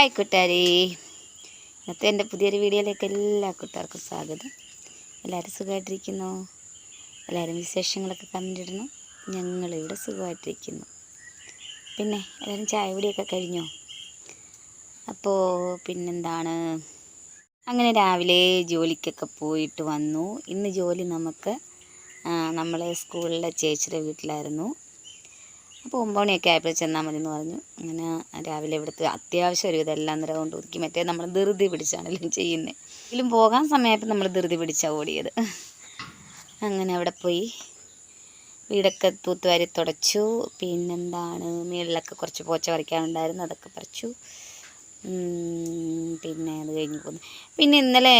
Hi കൂട്ടുകാരി. ഇന്നത്തെ എന്റെ പുതിയൊരു വീഡിയോയിലേക്ക് എല്ലാ കൂട്ടുകാർക്കും സ്വാഗതം. എല്ലാവരും സുഖമായിട്ടിരിക്കുന്നു? എല്ലാവരും വിശേഷങ്ങളൊക്കെ കണ്ടിരുന്നു ഞങ്ങളിവിടെ സുഖമായിട്ടിരിക്കുന്നു. പിന്നെ എല്ലാവരും ചായ കുടിയൊക്കെ കഴിഞ്ഞോ? അപ്പോൾ പിന്നെന്താണ്? അങ്ങനെ രാവിലെ ജോലിക്കൊക്കെ പോയിട്ട് വന്നു. ഇന്ന് ജോലി നമുക്ക് നമ്മളെ സ്കൂളിലെ ചേച്ചിയുടെ വീട്ടിലായിരുന്നു. അപ്പോൾ ഒമ്പണിയൊക്കെ ആയപ്പോൾ ചെന്നാൽ മതി എന്ന് പറഞ്ഞു. അങ്ങനെ രാവിലെ ഇവിടുത്തെ അത്യാവശ്യം ഒരു ഇതെല്ലാം നിറ കൊണ്ട് ഒതുക്കി. മറ്റേ നമ്മൾ ധൃതി പിടിച്ചാണെല്ലാം ചെയ്യുന്നത് എങ്കിലും പോകാൻ സമയമായപ്പോൾ നമ്മൾ ധൃതി പിടിച്ചാണ് ഓടിയത്. അങ്ങനെ അവിടെ പോയി. വീടൊക്കെ തൂത്തുവാരി തുടച്ചു. പിന്നെന്താണ്? മേളിലൊക്കെ കുറച്ച് പോച്ച പറിക്കാനുണ്ടായിരുന്നു. അതൊക്കെ പറിച്ചു. പിന്നെ അത് കഴിഞ്ഞ് പോകുന്നു പിന്നെ ഇന്നലെ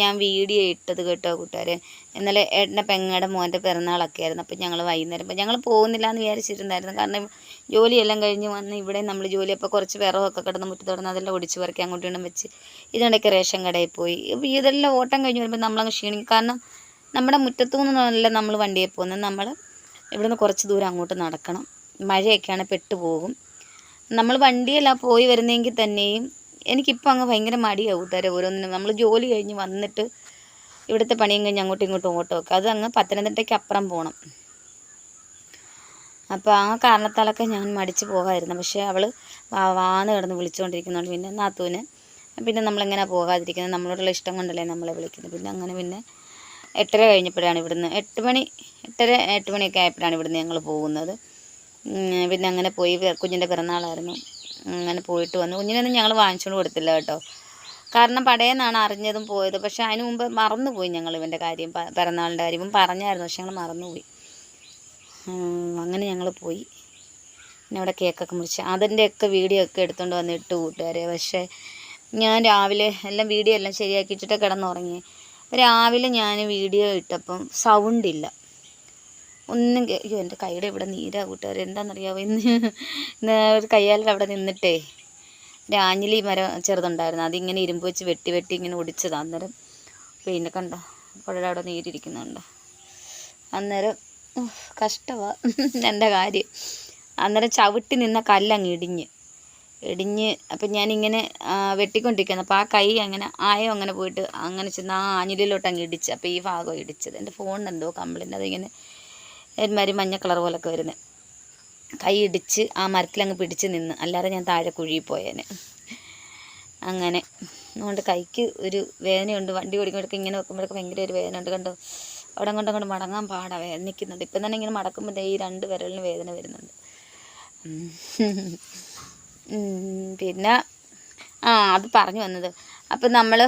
ഞാൻ വീഡിയോ ഇട്ടത് കേട്ടോ കൂട്ടുകാരെ. ഇന്നലെ ഏട്ടന്റെ പെങ്ങയുടെ മോന്റെ പിറന്നാളൊക്കെ ആയിരുന്നു. അപ്പം ഞങ്ങൾ വൈകുന്നേരം അപ്പോൾ ഞങ്ങൾ പോകുന്നില്ല എന്ന് വിചാരിച്ചിട്ടുണ്ടായിരുന്നു. കാരണം ജോലിയെല്ലാം കഴിഞ്ഞ് വന്ന് ഇവിടെ നമ്മൾ ജോലി അപ്പോൾ കുറച്ച് വിറകൊക്കെ കിടന്ന് മുറ്റത്തോടുന്ന് അതെല്ലാം ഒടിച്ച് പറക്കി അങ്ങോട്ടും വെച്ച് ഇതിനിടയ്ക്ക് റേഷൻ കടയിൽ പോയി. അപ്പോൾ ഇതെല്ലാം ഓട്ടം കഴിഞ്ഞ് വരുമ്പോൾ നമ്മളങ്ങ് ക്ഷീണിക്കും. കാരണം നമ്മുടെ മുറ്റത്തു നിന്നല്ല നമ്മൾ വണ്ടിയിൽ പോകുന്നത്. നമ്മൾ ഇവിടുന്ന് കുറച്ച് ദൂരം അങ്ങോട്ട് നടക്കണം. മഴയൊക്കെയാണ് പെട്ടുപോകും നമ്മൾ വണ്ടിയല്ല പോയി വരുന്നതെങ്കിൽ തന്നെയും എനിക്കിപ്പോൾ അങ്ങ് ഭയങ്കര മടിയാവും കൂട്ടുകാരെ ഓരോന്നിനും. നമ്മൾ ജോലി കഴിഞ്ഞ് വന്നിട്ട് ഇവിടുത്തെ പണിയും കഴിഞ്ഞ് അങ്ങോട്ടും ഇങ്ങോട്ടും ഓട്ടോ ഒക്കെ. അത് അങ്ങ് പത്തനംതിട്ടയ്ക്ക് അപ്പുറം പോകണം അപ്പോൾ ആ കാരണത്താലൊക്കെ ഞാൻ മടിച്ച് പോകാമായിരുന്നു പക്ഷേ അവൾ വാന്ന് കിടന്ന് വിളിച്ചുകൊണ്ടിരിക്കുന്നുണ്ട് പിന്നെ നാത്തൂന്. പിന്നെ നമ്മളിങ്ങനെ പോകാതിരിക്കുന്നത്. നമ്മളോടുള്ള ഇഷ്ടം കൊണ്ടല്ലേ നമ്മളെ വിളിക്കുന്നത്. പിന്നെ അങ്ങനെ പിന്നെ എട്ടര കഴിഞ്ഞപ്പോഴാണ് ഇവിടുന്ന്. എട്ട് മണി എട്ടര എട്ട് മണിയൊക്കെ ആയപ്പോഴാണ് ഇവിടുന്ന് ഞങ്ങൾ പോകുന്നത്. പിന്നെ അങ്ങനെ പോയി കുഞ്ഞിന്റെ പിറന്നാളായിരുന്നു. അങ്ങനെ പോയിട്ട് വന്നു. കുഞ്ഞിനൊന്നും ഞങ്ങൾ വാങ്ങിച്ചുകൊണ്ട് കൊടുത്തില്ല കേട്ടോ. കാരണം പടയെന്നാണ് അറിഞ്ഞതും പോയത്. പക്ഷെ അതിന് മുമ്പ് മറന്നുപോയി ഞങ്ങൾ ഇവന്റെ കാര്യം പിറന്നാളിന്റെ കാര്യം. ഇവൻ പറഞ്ഞായിരുന്നു പക്ഷെ ഞങ്ങൾ മറന്നുപോയി. അങ്ങനെ ഞങ്ങൾ പോയി. പിന്നെ അവിടെ കേക്കൊക്കെ മുറിച്ച് അതിന്റെയൊക്കെ വീഡിയോ ഒക്കെ എടുത്തുകൊണ്ട് വന്ന് ഇട്ട് കൂട്ടുകാരെ. പക്ഷേ ഞാൻ രാവിലെ എല്ലാം വീഡിയോ എല്ലാം ശരിയാക്കി ഇട്ടിട്ട് കിടന്നുറങ്ങി രാവിലെ ഞാൻ വീഡിയോ ഇട്ടപ്പം സൗണ്ട് ഇല്ല. ഒന്നും അയ്യോ എന്റെ കൈയുടെ ഇവിടെ നീരാ കൂട്ടുകാർ എന്താണെന്നറിയാമോ ഇന്ന് ഒരു കയ്യാലിൽ അവിടെ നിന്നിട്ടേ രാഞ്ഞിലി മരം ചെറുതുണ്ടായിരുന്നു. അതിങ്ങനെ ഇരുമ്പ് വെച്ച് വെട്ടി വെട്ടി ഇങ്ങനെ ഒടിച്ചതാണ് അന്നേരം പിന്നെ കണ്ട? പുഴയുടെ അവിടെ നീരിരിക്കുന്നുണ്ട്. അന്നേരം കഷ്ടമാണ് എന്റെ കാര്യം? അന്നേരം ചവിട്ടി നിന്ന കല്ലങ്ങ് ഇടിഞ്ഞ്. ഇടിഞ്ഞ് അപ്പം ഞാനിങ്ങനെ വെട്ടിക്കൊണ്ടിരിക്കുന്നു അപ്പോൾ ആ കൈ അങ്ങനെ ആയോ അങ്ങനെ പോയിട്ട് അങ്ങനെ ചെന്ന് ആ ആഞ്ഞിലിലോട്ട് അങ്ങ് ഇടിച്ച്. അപ്പോൾ ഈ ഭാഗം ഇടിച്ചത്. എന്റെ ഫോണിന് എന്തോ കംപ്ലൈന്റ്. അതിങ്ങനെ ഒരുമാതിരി മഞ്ഞ കളർ പോലൊക്കെ വരുന്നത് കൈ ഇടിച്ച് ആ മരത്തിലങ്ങ് പിടിച്ച് നിന്ന്. അല്ലാതെ ഞാൻ താഴെ കുഴിയിൽ പോയേനെ. അങ്ങനെ. അതുകൊണ്ട് കൈക്ക് ഒരു വേദനയുണ്ട്. വണ്ടി ഓടിക്കുമ്പോഴൊക്കെ ഇങ്ങനെ വെക്കുമ്പോഴൊക്കെ ഭയങ്കര ഒരു വേദന ഉണ്ട് കണ്ടോ? അവിടെ കൊണ്ട് അങ്ങോട്ട് മടങ്ങാൻ പാടാ. വേദനിക്കുന്നുണ്ട് ഇപ്പം തന്നെ ഇങ്ങനെ മടക്കുമ്പോൾ ഈ രണ്ട് വിരലിന് വേദന വരുന്നുണ്ട്. പിന്നെ ആ അത് പറഞ്ഞു വന്നത്. അപ്പം നമ്മൾ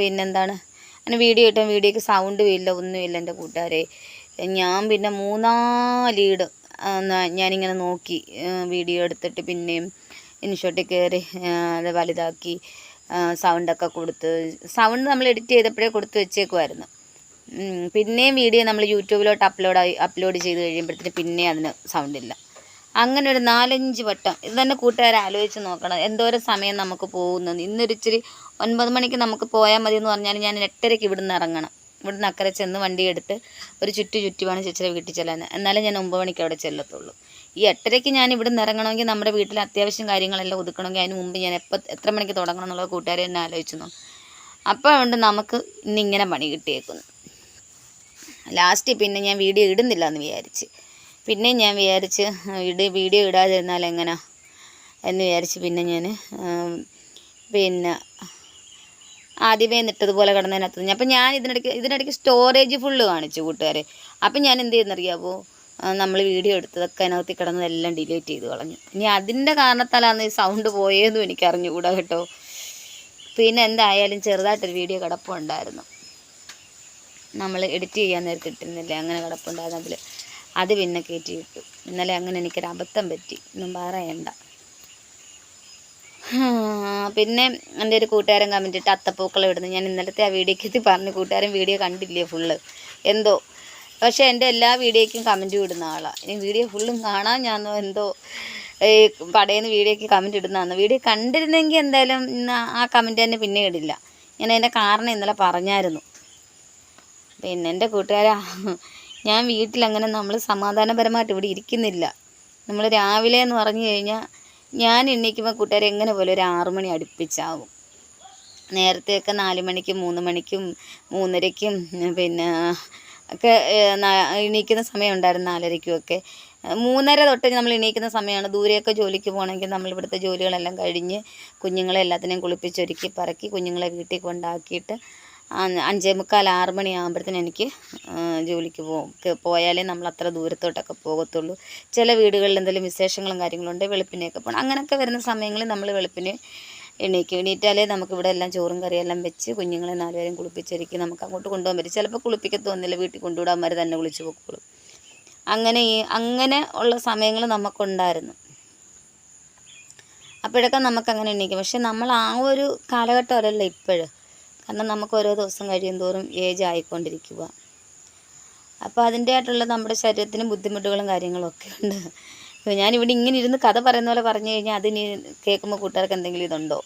പിന്നെന്താണ്? അങ്ങനെ വീഡിയോ ഇട്ടാൽ വീഡിയോക്ക് സൗണ്ടും ഇല്ല ഒന്നുമില്ല എന്റെ കൂട്ടുകാരെ. ഞാൻ പിന്നെ മൂന്നാലീട് ഞാനിങ്ങനെ നോക്കി വീഡിയോ എടുത്തിട്ട് പിന്നെയും ഇൻഷോട്ടിൽ കയറി അത് വലുതാക്കി സൗണ്ടൊക്കെ കൊടുത്ത് സൗണ്ട് നമ്മൾ എഡിറ്റ് ചെയ്തപ്പോഴേ കൊടുത്ത് വെച്ചേക്കുമായിരുന്നു പിന്നെയും വീഡിയോ നമ്മൾ യൂട്യൂബിലോട്ട് അപ്ലോഡ് അപ്ലോഡ് ചെയ്ത് കഴിയുമ്പോഴത്തേന് പിന്നെ അതിന് സൗണ്ടില്ല. അങ്ങനെ ഒരു നാലഞ്ച് വട്ടം ഇത് തന്നെ കൂട്ടുകാരെ ആലോചിച്ച് നോക്കണം എന്തോരം സമയം നമുക്ക് പോകുന്നത്. ഇന്നൊരിച്ചിരി ഒൻപത് മണിക്ക് നമുക്ക് പോയാൽ മതി എന്ന് പറഞ്ഞാൽ ഞാൻ എട്ടരയ്ക്ക് ഇവിടുന്ന് ഇറങ്ങണം. ഇവിടുന്ന് അക്കരെ ചെന്ന് വണ്ടി എടുത്ത് ഒരു ചുറ്റു ചുറ്റി വേണം ചേച്ചിയുടെ വീട്ടിൽ ചെല്ലാൻ. എന്നാലും ഞാൻ ഒമ്പത് മണിക്ക് അവിടെ ചെല്ലത്തുള്ളൂ. ഈ എട്ടരയ്ക്ക് ഞാൻ ഇവിടുന്ന് ഇറങ്ങണമെങ്കിൽ നമ്മുടെ വീട്ടിൽ അത്യാവശ്യം കാര്യങ്ങളെല്ലാം ഒതുക്കണമെങ്കിൽ അതിന് മുമ്പ് ഞാൻ എപ്പോൾ എത്ര മണിക്ക് തുടങ്ങണം എന്നുള്ളത് കൂട്ടുകാരെ എന്നെ ആലോചിച്ചു അപ്പോൾ അതുകൊണ്ട് നമുക്ക് ഇന്നിങ്ങനെ പണി കിട്ടിയേക്കുന്നു. ലാസ്റ്റ് പിന്നെ ഞാൻ വീഡിയോ ഇടുന്നില്ല എന്ന് വിചാരിച്ച്. പിന്നെ ഞാൻ വിചാരിച്ച് ഇട് വീഡിയോ ഇടാതിരുന്നാൽ എങ്ങനെ? എന്ന് വിചാരിച്ച് പിന്നെ ഞാൻ പിന്നെ ആദ്യമേ നിട്ടതുപോലെ കിടന്നതിനകത്ത് അപ്പം ഞാൻ ഇതിനിടയ്ക്ക് ഇതിനിടയ്ക്ക് സ്റ്റോറേജ് ഫുള്ള് കാണിച്ചു കൂട്ടുകാരെ. അപ്പം ഞാൻ എന്ത് ചെയ്യുന്നറിയാമോ നമ്മൾ വീഡിയോ എടുത്തതൊക്കെ അതിനകത്ത് കിടന്നതെല്ലാം ഡിലീറ്റ് ചെയ്ത് കളഞ്ഞു. ഇനി അതിന്റെ കാരണത്താലാണ് ഈ സൗണ്ട് പോയതെന്നും എനിക്ക് അറിഞ്ഞുകൂടാ കേട്ടോ. പിന്നെ എന്തായാലും ചെറുതായിട്ടൊരു വീഡിയോ കിടപ്പുണ്ടായിരുന്നു നമ്മൾ എഡിറ്റ് ചെയ്യാൻ നേരത്തെ ഇട്ടിരുന്നില്ലേ? അങ്ങനെ കിടപ്പുണ്ടായിരുന്നു അതിൽ അത് പിന്നെ കയറ്റി ഇട്ടു ഇന്നലെ അങ്ങനെ എനിക്കൊരു അബദ്ധം പറ്റി. ഒന്നും പറയണ്ട. പിന്നെ എന്റെ ഒരു കൂട്ടുകാരൻ കമന്റ് ഇട്ട് അത്തപ്പൂക്കൾ ഇടുന്നു ഞാൻ ഇന്നലത്തെ ആ വീഡിയോക്ക് എത്തി പറഞ്ഞു കൂട്ടുകാരൻ വീഡിയോ കണ്ടില്ലേ ഫുള്ള് എന്തോ? പക്ഷേ എന്റെ എല്ലാ വീഡിയോയ്ക്കും കമന്റ് ഇടുന്ന ആളാണ് ഇനി വീഡിയോ ഫുള്ളും കാണാൻ ഞാൻ എന്തോ? ഈ പടയുന്ന വീഡിയോയ്ക്ക് കമന്റ് ഇടുന്നതാണ് വീഡിയോ കണ്ടിരുന്നെങ്കിൽ എന്തായാലും ആ കമന്റ് തന്നെ പിന്നെ ഇടില്ല. ഞാൻ അതിന്റെ കാരണം ഇന്നലെ പറഞ്ഞായിരുന്നു. പിന്നെ എന്റെ കൂട്ടുകാരാ ഞാൻ വീട്ടിലങ്ങനെ നമ്മൾ സമാധാനപരമായിട്ട് ഇവിടെ ഇരിക്കുന്നില്ല. നമ്മൾ രാവിലെ എന്ന് പറഞ്ഞു കഴിഞ്ഞാൽ ഞാൻ എണ്ണീക്കുമ്പോൾ കൂട്ടുകാർ എങ്ങനെ പോലെ ഒരു ആറു മണി അടുപ്പിച്ചാവും. നേരത്തെയൊക്കെ നാല് മണിക്കും മൂന്ന് മണിക്കും മൂന്നരയ്ക്കും പിന്നെ ഒക്കെ എണീക്കുന്ന സമയം ഉണ്ടായിരുന്നു നാലരയ്ക്കും ഒക്കെ. മൂന്നര തൊട്ട് നമ്മൾ എണീക്കുന്ന സമയമാണ്. ദൂരെയൊക്കെ ജോലിക്ക് പോകണമെങ്കിൽ നമ്മൾ ഇവിടുത്തെ ജോലികളെല്ലാം കഴിഞ്ഞ് കുഞ്ഞുങ്ങളെ എല്ലാത്തിനെയും കുളിപ്പിച്ചൊരുക്കി പറക്കി കുഞ്ഞുങ്ങളെ വീട്ടിൽ കൊണ്ടാക്കിയിട്ട് അഞ്ചേ മുക്കാൽ ആറ് മണിയാകുമ്പോഴത്തേന് എനിക്ക് ജോലിക്ക് പോകും പോയാലേ നമ്മൾ അത്ര ദൂരത്തോട്ടൊക്കെ പോകത്തുള്ളൂ. ചില വീടുകളിൽ എന്തെങ്കിലും വിശേഷങ്ങളും കാര്യങ്ങളും ഉണ്ട് വെളുപ്പിനെയൊക്കെ പോകണം അങ്ങനെയൊക്കെ വരുന്ന സമയങ്ങളിൽ നമ്മൾ വെളുപ്പിന് എണീക്കും എണീറ്റാലേ നമുക്ക് ഇവിടെ എല്ലാം ചോറും കറിയെല്ലാം വെച്ച് കുഞ്ഞുങ്ങളെ നാലുപേരും കുളിപ്പിച്ചിരിക്കും നമുക്ക് അങ്ങോട്ട് കൊണ്ടുപോകാൻ പറ്റും. ചിലപ്പോൾ കുളിപ്പിക്കത്തൊന്നുമില്ല വീട്ടിൽ കൊണ്ടുവിടാൻ തന്നെ കുളിച്ച് പൊക്കോളും. അങ്ങനെ ഈ അങ്ങനെ ഉള്ള സമയങ്ങൾ നമുക്കുണ്ടായിരുന്നു. അപ്പോഴൊക്കെ നമുക്കങ്ങനെ എണീക്കും. പക്ഷെ നമ്മൾ ആ ഒരു കാലഘട്ടമല്ലല്ലോ ഇപ്പോഴും. കാരണം നമുക്ക് ഓരോ ദിവസം കഴിയും തോറും ഏജ് ആയിക്കൊണ്ടിരിക്കുക അപ്പോൾ അതിന്റെതായിട്ടുള്ള നമ്മുടെ ശരീരത്തിന് ബുദ്ധിമുട്ടുകളും കാര്യങ്ങളും ഒക്കെ ഉണ്ട് ഞാനിവിടെ ഇങ്ങനെ ഇരുന്ന് കഥ പറയുന്ന പോലെ പറഞ്ഞു കഴിഞ്ഞാൽ അതിന് കേൾക്കുമ്പോൾ കൂട്ടുകാർക്ക് എന്തെങ്കിലും ഇതുണ്ടോ?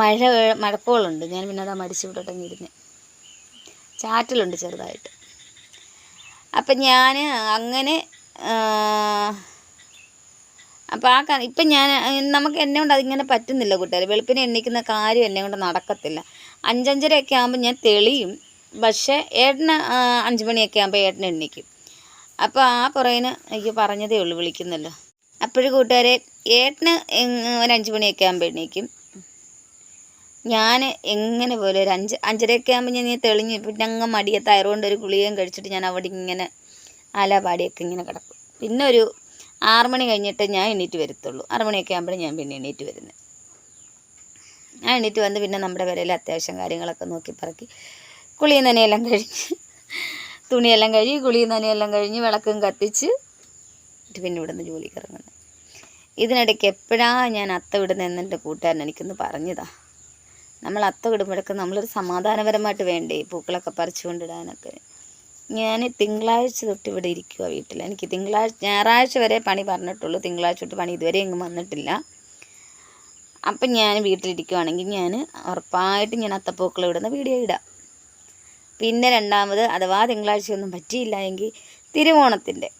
മഴ മഴക്കോളുണ്ട്. ഞാൻ പിന്നെ അതാ മടിച്ചു വിട്ടിട്ടങ്ങ് ഇരുന്ന്. ചാറ്റലുണ്ട് ചെറുതായിട്ട്. അപ്പം ഞാൻ അങ്ങനെ അപ്പോൾ ആ ഇപ്പം ഞാൻ നമുക്ക് എന്നെ കൊണ്ട് അതിങ്ങനെ പറ്റുന്നില്ല കൂട്ടുകാർ വെളുപ്പിനെ എണ്ണിക്കുന്ന കാര്യം എന്നെ കൊണ്ട് നടക്കത്തില്ല. അഞ്ചഞ്ചരയൊക്കെ ആകുമ്പോൾ ഞാൻ തെളിയും. പക്ഷേ ഏട്ടന് അഞ്ച് മണിയൊക്കെ ആകുമ്പോൾ ഏട്ടൻ എണ്ണിക്കും അപ്പോൾ ആ പുറകിന് എനിക്ക് പറഞ്ഞതേ ഉള്ളൂ വിളിക്കുന്നല്ലോ. അപ്പോഴും കൂട്ടുകാരെ ഏട്ടന് ഒരു അഞ്ച് മണിയൊക്കെ ആകുമ്പോൾ എണ്ണിക്കും ഞാൻ എങ്ങനെ പോലെ ഒരു അഞ്ച് അഞ്ചരയൊക്കെ ആകുമ്പോൾ ഞാൻ തെളിഞ്ഞ് പിന്നെ അങ്ങ് മടിയ തയറുകൊണ്ട് ഒരു ഗുളികയും കഴിച്ചിട്ട് ഞാൻ അവിടെ ഇങ്ങനെ ആലാപാടിയൊക്കെ ഇങ്ങനെ കിടക്കും. പിന്നെ ഒരു ആറുമണി കഴിഞ്ഞിട്ട് ഞാൻ എണീറ്റ് വരത്തുള്ളൂ. ആറുമണിയൊക്കെ ആകുമ്പോഴേ ഞാൻ പിന്നെ എണീറ്റ് വരുന്നത് എണീറ്റ് വന്ന് പിന്നെ നമ്മുടെ വിരയിൽ അത്യാവശ്യം കാര്യങ്ങളൊക്കെ നോക്കി പറക്കി. കുളിയും നനയെല്ലാം കഴിഞ്ഞ് തുണിയെല്ലാം കഴുകി കുളിയും നനയെല്ലാം കഴിഞ്ഞ് വിളക്കും കത്തിച്ച് പിന്നെ ഇവിടുന്ന് ജോലിക്ക് ഇറങ്ങുന്നത് ഇതിനിടയ്ക്ക് എപ്പോഴാണ് ഞാൻ അത്ത വിടുന്നത് എന്നെന്റെ കൂട്ടുകാരൻ എനിക്കൊന്ന് പറഞ്ഞതാ. നമ്മൾ അത്ത വിടുമ്പോഴൊക്കെ നമ്മളൊരു സമാധാനപരമായിട്ട് വേണ്ടേ പൂക്കളൊക്കെ പറിച്ചു കൊണ്ടിടാനൊക്കെ. ഞാൻ തിങ്കളാഴ്ച തൊട്ട് ഇവിടെ ഇരിക്കുക വീട്ടിൽ എനിക്ക് തിങ്കളാഴ്ച ഞായറാഴ്ച വരെ പണി പറഞ്ഞിട്ടുള്ളൂ. തിങ്കളാഴ്ച തൊട്ട് പണി ഇതുവരെ എങ്ങും വന്നിട്ടില്ല. അപ്പം ഞാൻ വീട്ടിലിരിക്കുവാണെങ്കിൽ ഞാൻ ഉറപ്പായിട്ട് ഞാൻ അത്തപ്പൂക്കൾ ഇടുന്ന വീഡിയോ ഇടാം. പിന്നെ രണ്ടാമത് അഥവാ തിങ്കളാഴ്ചയൊന്നും പറ്റിയില്ല എങ്കിൽ തിരുവോണത്തിന്റെ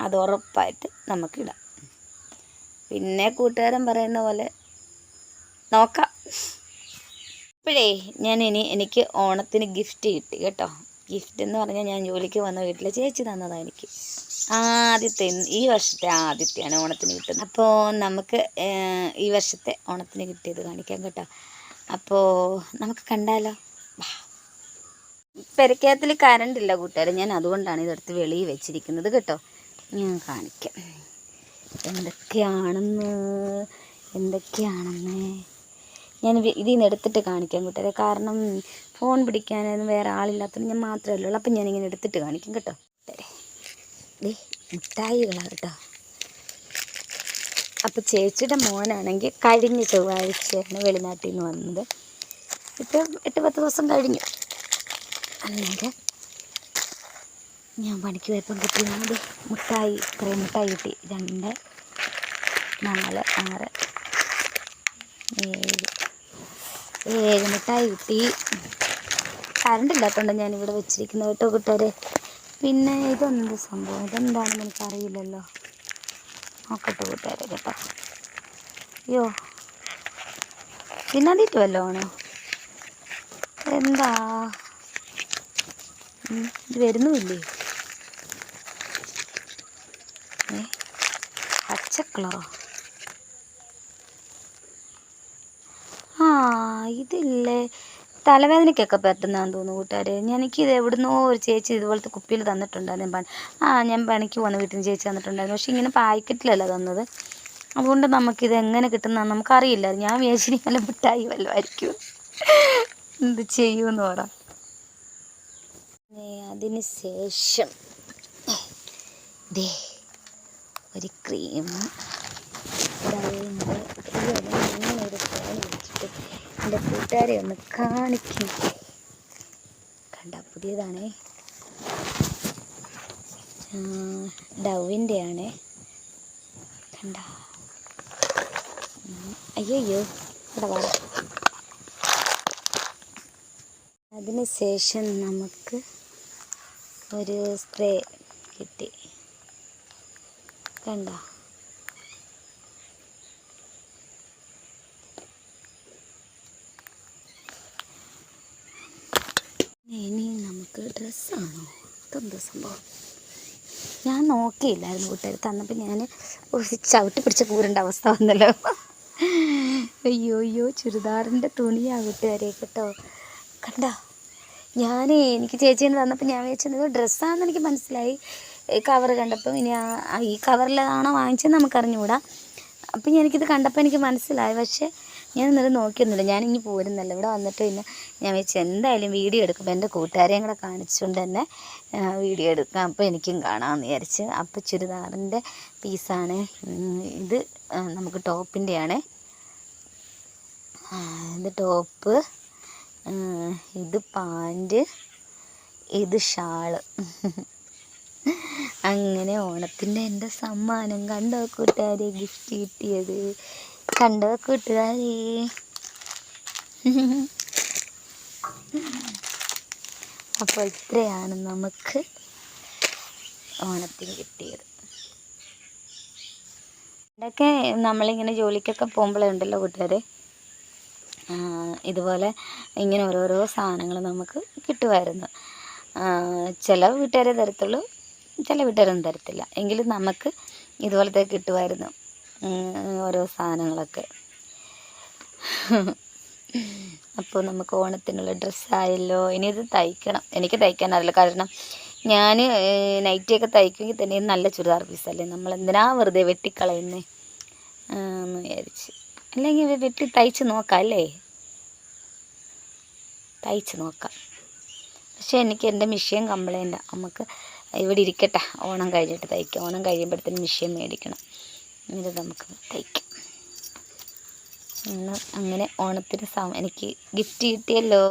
അത് ഉറപ്പായിട്ട് നമുക്കിടാം പിന്നെ കൂട്ടുകാരൻ പറയുന്ന പോലെ നോക്കാം. ഇപ്പോഴേ ഞാൻ ഇനി എനിക്ക് ഓണത്തിന് ഗിഫ്റ്റ് കിട്ടി കേട്ടോ. ഗിഫ്റ്റ് എന്ന് പറഞ്ഞാൽ ഞാൻ ജോലിക്ക് വന്ന വീട്ടിലെ ചേച്ചി തന്നതാണ് എനിക്ക്. ആദ്യത്തെ ഈ വർഷത്തെ ആദ്യത്തെയാണ് ഓണത്തിന് കിട്ടുന്നത്. അപ്പോൾ നമുക്ക് ഈ വർഷത്തെ ഓണത്തിന് കിട്ടിയത് കാണിക്കാം കേട്ടോ. അപ്പോൾ നമുക്ക് കണ്ടാലോ. പെരക്കകത്തിൽ കറണ്ട് ഇല്ല കൂട്ടുകാരെ. ഞാൻ അതുകൊണ്ടാണ് ഇതെടുത്ത് വെളിയിൽ വെച്ചിരിക്കുന്നത് കേട്ടോ. ഞാൻ കാണിക്കാം. എന്തൊക്കെയാണെന്ന് എന്തൊക്കെയാണെന്ന്. ഞാൻ ഇതിൽ നിന്ന് എടുത്തിട്ട് കാണിക്കാം കൂട്ടുകാരെ. കാരണം ഫോൺ പിടിക്കാനൊന്നും വേറെ ആളില്ലാത്തതുകൊണ്ട് ഞാൻ മാത്രമേ ഉള്ളൂ. അപ്പം ഞാനിങ്ങനെ എടുത്തിട്ട് കാണിക്കാം കേട്ടോ. ദേ മിഠായികളാണ് കേട്ടോ. അപ്പോൾ ചേച്ചിയുടെ മോനാണെങ്കിൽ കഴിഞ്ഞ ചൊവ്വാഴ്ചയാണ് വെളിനാട്ടിൽ നിന്ന് വന്നത്. ഇപ്പം എട്ട് പത്ത് ദിവസം കഴിഞ്ഞു. അന്നേരം ഞാൻ പണിക്ക് പോയപ്പം കിട്ടിയത് മുട്ടായി കുറേ മുട്ടായി കിട്ടി. രണ്ട് നാല് ആറ് ഏഴ്. ഏഴ് മിഠായി കിട്ടി. കറണ്ട് ഇല്ലാത്തതുകൊണ്ട് ഞാനിവിടെ വെച്ചിരിക്കുന്നത് കേട്ടോ കൂട്ടുകാരെ. പിന്നെ ഇതെന്ത് സംഭവം? ഇതെന്താണെന്ന് എനിക്കറിയില്ലല്ലോ. നോക്കട്ടെ കൂട്ടുകാരെ കേട്ടോ. അയ്യോ. തിന്നാതിട്ട് ആണോ എന്താ? ഇത് വരുന്നുമില്ലേ? ഏ? പച്ചക്കളോ ആ ഇതില്ലേ. തലവേദനയ്ക്കൊക്കെ പറ്റുന്നതാണെന്ന് തോന്നുന്നു കൂട്ടുകാരെ. എനിക്കിത് എവിടുന്നോ ഒരു ചേച്ചി ഇതുപോലത്തെ കുപ്പിയിൽ തന്നിട്ടുണ്ടായിരുന്നു. പണി ആ ഞാൻ പണിക്ക് പോകുന്ന വീട്ടിൽ നിന്ന് ചേച്ചി തന്നിട്ടുണ്ടായിരുന്നു. പക്ഷേ ഇങ്ങനെ പാക്കറ്റിലല്ല തന്നത്. അതുകൊണ്ട് നമുക്കിത് എങ്ങനെ കിട്ടുന്നതെന്ന് നമുക്കറിയില്ല. ഞാൻ വിചാരിച്ചിനി വല്ല മിഠായി വല്ലതായിരിക്കും എന്ത് ചെയ്യുമെന്ന് പറ. അതിന് ശേഷം ദേ ഒരു ക്രീം ഇങ്ങനെ ഒരു ഫോൺ വെച്ചിട്ട് എന്റെ കൂട്ടുകാരെ ഒന്ന് കാണിക്കും. കണ്ട പുതിയതാണേ. ഡവിന്റെ ആണേ കണ്ട. അയ്യോ ഇവിടെ വാ. അതിന് ശേഷം നമുക്ക് ഒരു സ്പ്രേ കിട്ടി. കണ്ട. ഇനി നമുക്ക് ഡ്രസ്സാണോ? ഇതെന്താ സംഭവം? ഞാൻ നോക്കിയില്ലായിരുന്നു കൂട്ടുകാർ തന്നപ്പോൾ ഞാൻ ചവിട്ടി പിടിച്ച കൂരേണ്ട അവസ്ഥ വന്നല്ലോ. അയ്യോ അയ്യോ ചുരിദാറിന്റെ തുണിയാ കൂട്ടുകാരെ കേട്ടോ. കണ്ടോ? ഞാൻ എനിക്ക് ചേച്ചീനെ തന്നപ്പോൾ ഞാൻ വിചാരിച്ചത് ഡ്രസ്സാണെന്ന് എനിക്ക് മനസ്സിലായി. കവർ കണ്ടപ്പോൾ ഇനി ആ ഈ കവറിലാണോ വാങ്ങിച്ചതെന്ന് നമുക്കറിഞ്ഞുകൂടാ. അപ്പം എനിക്കിത് കണ്ടപ്പോൾ എനിക്ക് മനസ്സിലായി. പക്ഷേ ഞാൻ ഇന്നലെ നോക്കിയൊന്നുമില്ല. ഞാൻ ഇനി പോരുന്നല്ല. ഇവിടെ വന്നിട്ട് പിന്നെ ഞാൻ വെച്ച് എന്തായാലും വീഡിയോ എടുക്കുമ്പോൾ എന്റെ കൂട്ടുകാരെയും കൂടെ കാണിച്ചുകൊണ്ട് തന്നെ വീഡിയോ എടുക്കാം. അപ്പോൾ എനിക്കും കാണാമെന്ന് വിചാരിച്ച്. അപ്പോൾ ചുരിദാറിന്റെ പീസാണ്. ഇത് നമുക്ക് നമുക്ക് ടോപ്പിന്റെയാണ്. ഇത് ടോപ്പ് ഇത് പാന്റ് ഇത് ഷാൾ. അങ്ങനെ ഓണത്തിന്റെ എന്റെ സമ്മാനം. കണ്ടോ കൂട്ടുകാരെ ഗിഫ്റ്റ് കിട്ടിയത്? കണ്ടോ? കൂട്ടുകാരെ. അപ്പോൾ ഇത്രയാണ് നമുക്ക് ഓണത്തിന് കിട്ടിയത്. ഇതൊക്കെ നമ്മളിങ്ങനെ ജോലിക്കൊക്കെ പോകുമ്പോഴേ ഉണ്ടല്ലോ കൂട്ടുകാരെ? ഇതുപോലെ ഇങ്ങനെ ഓരോരോ സാധനങ്ങൾ നമുക്ക് കിട്ടുമായിരുന്നു. ചില വീട്ടുകാരെ തരത്തുള്ളൂ ചില വീട്ടുകാരൊന്നും തരത്തില്ല. എങ്കിലും നമുക്ക് ഇതുപോലത്തെ കിട്ടുമായിരുന്നു. ഓരോ സാധനങ്ങളൊക്കെ. അപ്പോൾ നമുക്ക് ഓണത്തിനുള്ള ഡ്രസ്സായല്ലോ ഇനി ഇത് തയ്ക്കണം. എനിക്ക് തയ്ക്കാൻ അറിയില്ല കാരണം ഞാൻ നൈറ്റിയൊക്കെ തയ്ക്കുമെങ്കിൽ തന്നെ നല്ല ചുരിദാർ പീസല്ലേ നമ്മൾ എന്തിനാ വെറുതെ വെട്ടിക്കളയുന്നേ? എന്ന് വിചാരിച്ച്. അല്ലെങ്കിൽ വെട്ടി തയ്ച്ച് നോക്കാം അല്ലേ? തയ്ച്ച് നോക്കാം. പക്ഷേ എനിക്ക് എന്റെ മെഷീൻ കംപ്ലൈന്റാണ് നമുക്ക് ഇവിടെ ഇരിക്കട്ടെ. ഓണം കഴിഞ്ഞിട്ട് തയ്ക്കാം. ഓണം കഴിയുമ്പോഴത്തേന് മെഷീൻ മേടിക്കണം. എന്നിട്ട് നമുക്ക് തയ്ക്കാം. അങ്ങനെ ഓണത്തിന് എനിക്ക് ഗിഫ്റ്റ് കിട്ടിയല്ലോ.